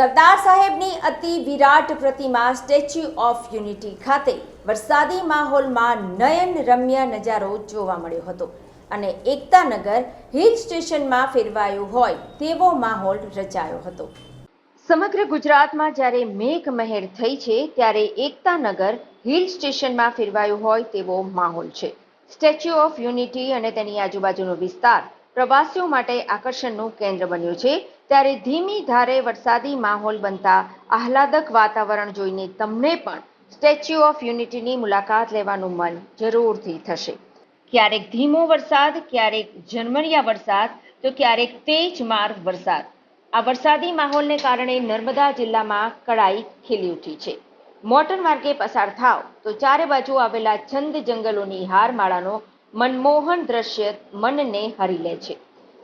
સરદાર સાહેબની અતિ વિરાટ પ્રતિમા સ્ટેચ્યુ ઓફ યુનિટી ખાતે વરસાદી માહોલમાં નયન રમ્ય નજારો જોવા મળ્યો હતો અને એકતાનગર હિલ સ્ટેશનમાં ફેરવાયું હોય તેવો માહોલ રચાયો હતો. સમગ્ર ગુજરાતમાં જ્યારે મેઘ મહેર થઈ છે, ત્યારે એકતાનગર હિલ સ્ટેશનમાં ફેરવાયું હોય તેવો માહોલ છે. સ્ટેચ્યુ ઓફ યુનિટી અને તેની આજુબાજુનો વિસ્તાર પ્રવાસીઓ માટે આકર્ષણનું કેન્દ્ર બન્યું છે. ત્યારે ધીમી ધારે વરસાદી માહોલ બનતા આહલાદક વાતાવરણ જોઈને તમને પણ સ્ટેચ્યુ ઓફ યુનિટીની મુલાકાત લેવાનું મન જરૂરથી થશે. ક્યારેક ધીમો વરસાદ, ક્યારેક ઝરમરિયા વરસાદ, તો ક્યારેક તેજ માર્ગ વરસાદ. આ વરસાદી માહોલને કારણે નર્મદા જિલ્લામાં કડાઈ ખીલી ઉઠી છે. મોટર માર્ગે પસાર થાવ તો ચારે બાજુ આવેલા છંદ જંગલોની હારમાળાનો મનમોહન દ્રશ્ય મનને હરી લે છે.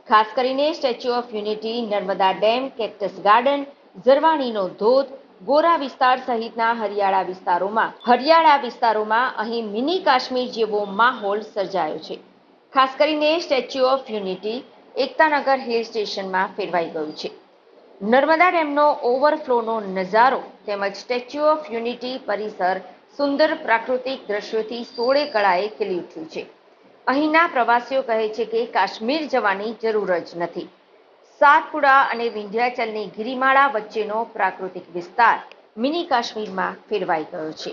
ખાસ કરીને Statue of Unity, Narmada dam, cactus garden, ઝરવાણીનો ધોધ, ગોરા વિસ્તાર સહિતના હરિયાળા વિસ્તારોમાં. હરિયાળા વિસ્તારોમાં અહીં મિની કાશ્મીર જેવો માહોલ સર્જાયો છે. ખાસ કરીને Statue of Unity Ektanagar hill સ્ટેશનમાં ફેરવાઈ ગયું છે. નર્મદા ડેમનો ઓવરફ્લોનો નજારો તેમજ સ્ટેચ્યુ ઓફ યુનિટી પરિસર સુંદર પ્રાકૃતિક દ્રશ્યોથી સોળે કળાએ ખીલી ઉઠ્યું છે. અહીંના પ્રવાસીઓ કહે છે કે કાશ્મીર જવાની જરૂર જ નથી. સાતપુડા અને વિંધ્યાચલની ગિરિમાળા વચ્ચેનો પ્રાકૃતિક વિસ્તાર મિની કાશ્મીરમાં ફેરવાઈ ગયો છે.